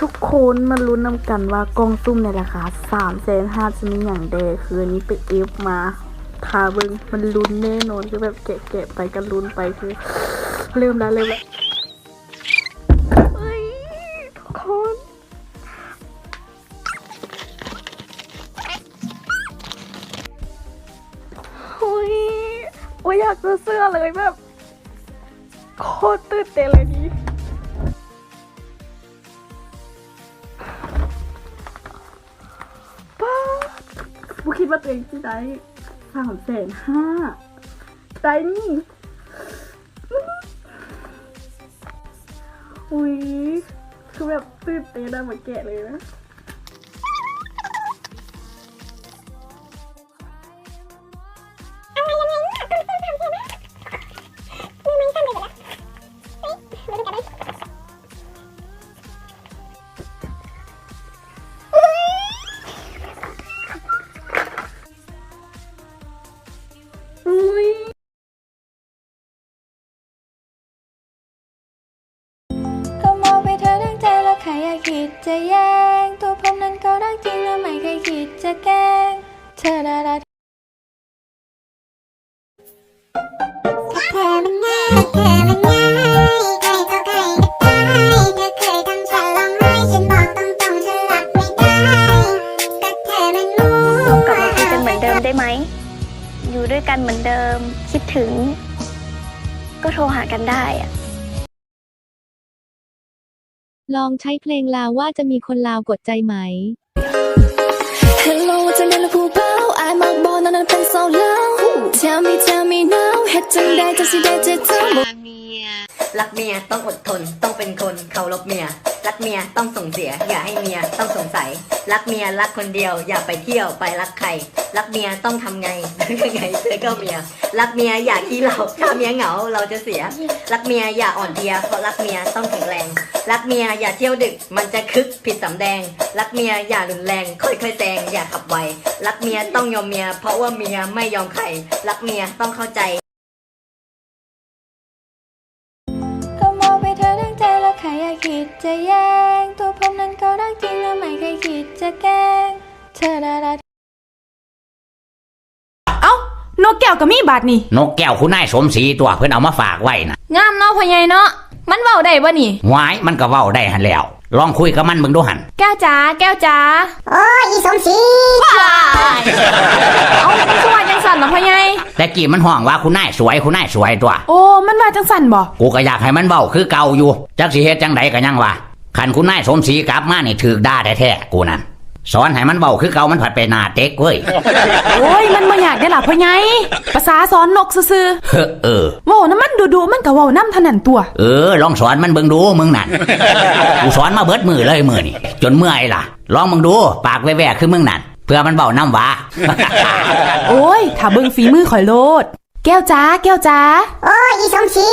ทุกคนมาลุ้นนำกันว่ากล้องซุ่มในราคาสามแสนห้าจะมีอย่างเดคืนนี้ไปเอฟมาทาเบิงมันลุ้นแน่นอนคือแบบแกะๆไปกันลุ้นไปคือเริ่มแล้วเริ่มแล้วเฮ้ยทุกคนหุยโอ้ยอยากซื้อเสื้อเลยแบบโคตรตื่นเต้นเลยนี่ ว่าตัวเองที่ได้สามแสนห้าได้นี่อุ้ยคือแบบตื่นเต้นอะเหมือนแกะเลยนะ รอยากคิดจะแย่งตัวผมนั้นก็รักจริงแล้วไม่เคยคิดจะแกล้ง เธอน่ารักเธอมันง่ายเธอมันง่ายใครก็ใครก็ได้เธอเคยทำฉันร้องไห้ฉันบอกตรงๆฉันรับไม่ได้ก็เธอมันรู้กลับมาคุยกันเหมือนเดิมได้ไหม อยู่ด้วยกันเหมือนเดิม คิดถึง ก็โทรหากันได้อะ ลองใช้เพลงลาวว่าจะมีคนลาวกดใจไหม Hello จะเล่นละผู้เบาอายมากบอกนั่นนั้นเป็นสาวเล่า Tell me tell me now เฮ็ดจังได้จังสิได้เจอเธอ รักเมียต้องอดทน ต้องเป็นคนเคารพเมีย รักเมียต้องส่งเสีย อย่าให้เมียต้องสงสัย รักเมียรักคนเดียว อย่าไปเที่ยวไปรักใคร รักเมียต้องทำไงยังไงเธอก็เมีย รักเมียอย่าขี้เราถ้าเมียเหงาเราจะเสีย รักเมียอย่าอ่อนเพลียเพราะรักเมียต้องแข็งแรง รักเมียอย่าเที่ยวดึก มันจะคึกผิดสำแดง รักเมียอย่ารุนแรง ค่อยๆแซงอย่าขับไว รักเมียต้องยอมเมีย เพราะว่าเมียไม่ยอมใคร รักเมียต้องเข้าใจ ครอยากคิดจะแย่งตัวผมนั้นก็รักจริงแล้วไม่เคยคิดจะแกล้งเธอน่ารักเอ้านกแก้วก็มีบาทนี่นกแก้วคุณนายสมศรีตัวเพิ่นเอามาฝากไว้นะงามเนาะพ่อใหญ่เนาะมันเว้าได้บ่นี่หวายมันก็เว้าได้หันแล้ว ลองคุยกับมันเบิ่งดูหัน แก้วจ๋าแก้วจ๋าโอ้ยอีสมศรีเอ้ามันคือว่าจังสั่นเนาะพ่อใหญ่แต่กี้มันห้องว่าคุณนายสวยคุณนายสวยตัว โอ้ มันว่าจังสั่นบ่กูก็อยากให้มันเว้าคือเก่าอยู่ จักสิเฮ็ดจังไดก็ยังว่าคันคุณนายสมศรีกลับมานี่ถูกด่าแท้ๆกูนั่น สอนให้มันเว้าคือเก่ามันผัดไปหน้าเต็กเว้ย โอ้ยมันบ่อยากได้ล่ะพ่อใหญ่ภาษาสอนนกซื่อเฮ้อเออ ๆเว้าน้ำมันดูๆมันก็เว้านำเท่านั้นตัว เออ ลองสอนมันเบิ่งดูมึงนั่น กูสอนมาเบิดมือเลยมือนี่จนเมื่อยล่ะ ลองมึงดู ปากแว่ๆคือมึงนั่นเพื่อมันเบ้าน้ำหวา โอ้ย ถ้าเบิ่งฝีมือข่อยโลด แก้วจ๋าแก้วจ๋าโอ้ยอีสมศรี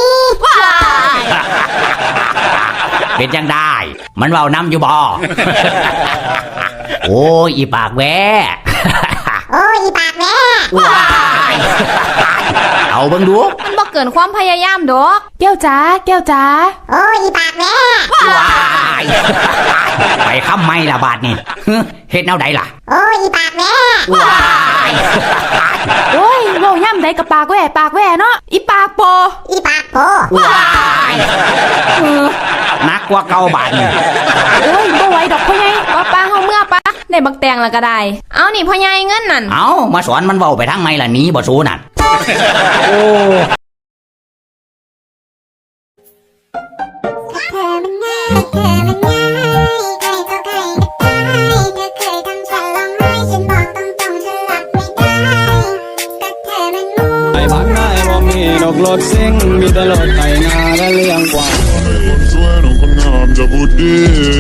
เป็นจังได้ มันเว้าน้ำอยู่บ่ โอ้ยอีปากแว่โอ้ยอีปากแม่ว้าย เอาเบิ่งดูมันบ่เกินความพยายามดอก แก้วจ๋าแก้วจ๋าโอ้ยอีปากแม่ว้ายไปค้ำไม่ละบาทนี่ฮึเฮ็ดแนวใดล่ะ โอ้ยอีปากแม่ว้ายโอ้ยเว้าย่ำใดกับปากแหว่ปากแหว่เนาะอีปากโปอีปากโพว้ายนักกว่าเก่าบาทนี่โอ้ยบ่ไหวดอกพ่อใหญ่ป้าป้าเฮาเมื่อปะ ได้บักแตงแล้วก็ได้ เอานี่พ่อใหญ่เงินนั่น เอามาสอนมันเว้าไปทางไม่ล่ะหนี้บ่สู้นั่นโอ้เธอมันง่ายเธอมันง่ายใครก็ใครก็ได้เธอเคยทำฉันร้องไห้ฉันบอกตรงๆฉันรับไม่ได้ก็เธอมันรู้ไอ้บ้านนายบ่มีดอกรถซิ่งมีแต่รถไถนาและเลี้ยงกวางคนสวยน้องคนงามจะพูดดี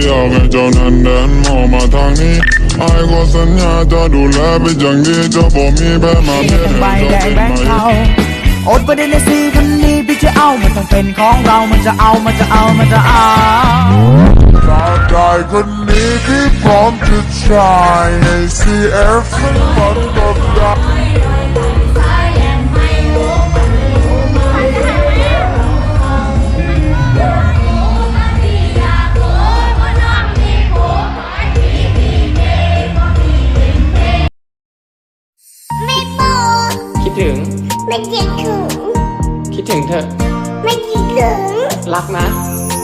อยากให้เจ้านั้นเดินมองมาทางนี้ ไอ้ก็สัญญาจะดูแลเป็นอย่างดีจะบ่มีแพ้มาเพียงใบแดงแบงค์เทาอดประเด็นในสีคนนี้พี่จะเอามันต้องเป็นของเรามันจะเอามันจะเอามันจะเอาจากใจคนนี้ที่พร้อมจะใช้ให้ CF มันฝันกับดั กไม่คิดถึง คิดถึงเธอ ไม่คิดถึง รักนะ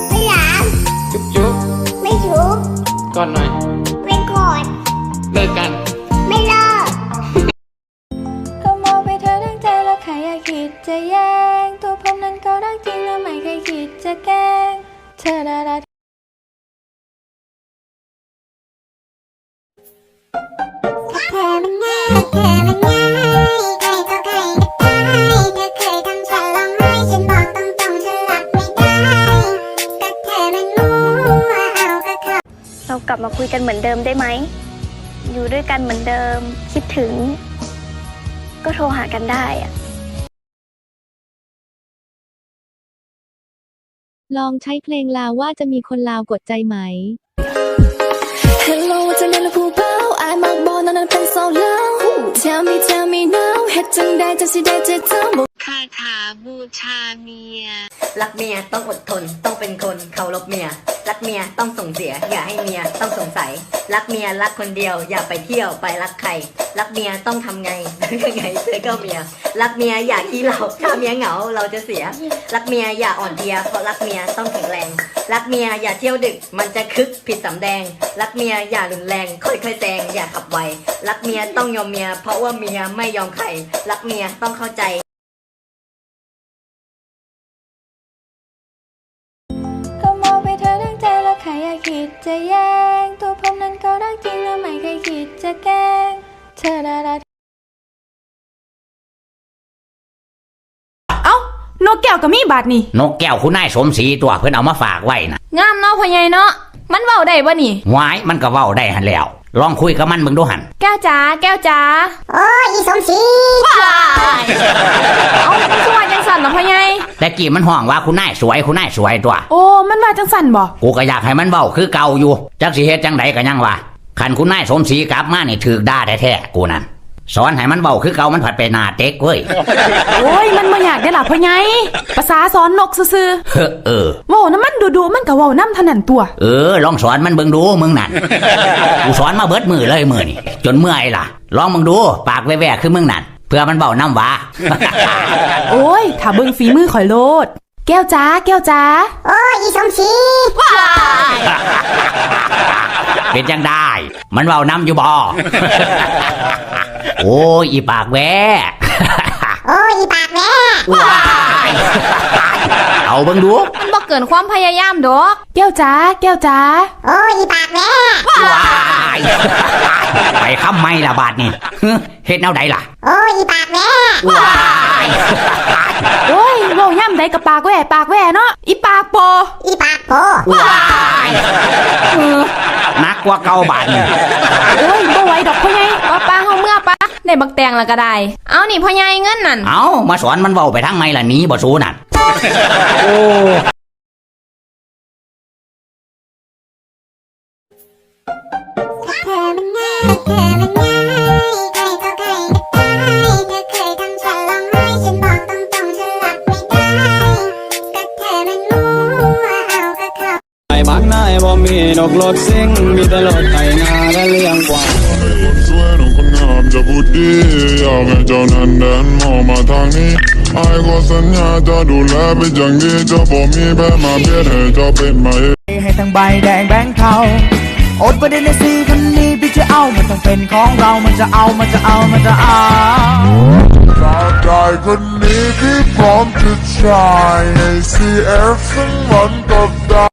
ไม่รัก จุ๊บจุ๊บไม่ทุกก่อนหน่อย ไม่กอดเลิกกัน ไม่เลิกก็มองไปเธอทั้งใจแล้วใครอยากคิดจะแย่งตัวผมนั้นก็รักจริงแล้วไม่เคยคิดจะแกล้งเธอดารา ลับมาคุยกันเหมือนเดิมได้ไหม อยู่ด้วยกันเหมือนเดิม คิดถึง ก็โทรหากันได้อะลองใช้เพลงลาวว่าจะมีคนลาวกดใจไหม Hello จะนั่นผู้เบาอายมักบอนั่นนั้นเป็นโซลาว Tell me tell me now เฮ็ดจังได้จังสิได้เจอเธอบ่คาถาบูชาเมีย รักเมียต้องอดทนต้องเป็นคนเคารพเมีย รักเมียต้องส่งเสีย อย่าให้เมียต้องสงสัย รักเมียรักคนเดียว อย่าไปเที่ยวไปรักใคร รักเมียต้องทำไงยังไงเธอก็เมีย รักเมียอย่าขี้เราถ้าเมียเหงาเราจะเสีย รักเมียอย่าอ่อนเพลียเพราะรักเมียต้องแข็งแรง รักเมียอย่าเที่ยวดึก มันจะคึกผิดสำแดง รักเมียอย่ารุนแรง ค่อยๆแซงอย่าขับไวรักเมียต้องยอมเมีย เพราะว่าเมียไม่ยอมใคร รักเมียต้องเข้าใจ ครอยากคิดจะแย่งตัวผมนั้นก็รักจริงแล้วไม่เคยคิดจะแกล้ง เธอดาราเอ้านกแก้วก็มีบาทนี่ นกแก้วคุณนายสมศรีตัวเพิ่นเอามาฝากไว้นะงามเนาะพ่อใหญ่เนาะ มันเว้าได้บ่นี่หวายมันก็เว้าได้หันแล้ว ลองคุยกับมันเบิ่งดูหัน แก้วจ๋าแก้วจ๋าโอ้ยอีสมศรีเอ้าสวัสดีจังสันเนาะพ่อใหญ่ แต่กี้มันห้องว่าคุณนายสวยคุณนายสวยตัว โอ้ มันมาจังสันบ่กูก็อยากให้มันเว้าคือเก่าอยู่จักสิเฮ็ดจังไดก็ยังว่าคันคุณนายสมศรีกลับมานี่ถูกด่าแท้ๆกูนั่นสอนให้มันเว้าคือเก่ามันผัดไปหน้าเต็กเว้ย โอ้ย มันบ่อยากได้ล่ะพ่อใหญ่ภาษาสอนนกซื่อเฮ้อเออๆเว้าน้ำมันดูๆมันก็เว้าน้ำเท่านั้นตัว เออ ลองสอนมันเบิ่งดูมึงนั่นกูสอนมาเบิดมือเลยมือนี่จนเมื่อยล่ะ ลองมึงดู ปากแว่ๆคือมึงนั่นเพื่อมันเบ้าน้ำหวาโอ้ยถ้าเบิ่งฝีมือข่อยโลด แก้วจ้า แก้วจ้า โอ้ยอีสมศรีเป็นจังได้ มันเว้าน้ำอยู่บ่โอ้ยอีปากแว่โอ้ยอีปากแม่ว้าย เอาเบิ่งดูมันบ่เกินความพยายามดอก แก้วจ้าแก้วจ้าโอ้ยอีปากแม่ว้ายไปค้ำไม่ละบาทนี่ฮึเฮ็ดแนวใดล่ะ โอ้ยอีปากแม่ว้ายโอ้ยเว้าย่ำใดกับปากแหว่ปากแหว่เนาะอีปากโปอีปากโปว้ายนักกว่าเก่าบาทนี่โอ้ยบ่ไหวดอกพ่อใหญ่ป้าป้าเฮาเมื่อปะได้บักแตงแล้วก็ได้ เอานี่พ่อใหญ่เงินนั่น เอามาสอนมันเว้าไปทางไม่ล่ะหนี้บ่สู้นั่น โอ้ถ้าเธอมันง่ายเธอมันง่ายใครก็ใครก็ได้เธอเคยทำฉันร้องไห้ฉันบอกตรงๆฉันรับไม่ได้ก็เธอมันมั่วเอางนายบ่มีดอกรถซิ่งมีแต่รถไถนาและเลี้ยงกวางสวยน้องคนงามจะพูดดีอยากให้เจ้านั้นเดินมองมาทางนี้ ไอ้ก็สัญญาจะดูแลเป็นอย่างดีจะบ่มีแพ้มาเบียดให้เจ้าเป็นมาเองให้ทั้งใบแดงแบงค์เทาอดประเด็นในสีคันนี้พี่จะเอา มันต้องเป็นของเรา มันจะเอา มันจะเอา มันจะเอาจากใจคนนี้ที่พร้อมจะจ่ายให้ CF ซึ่งมันก็ได้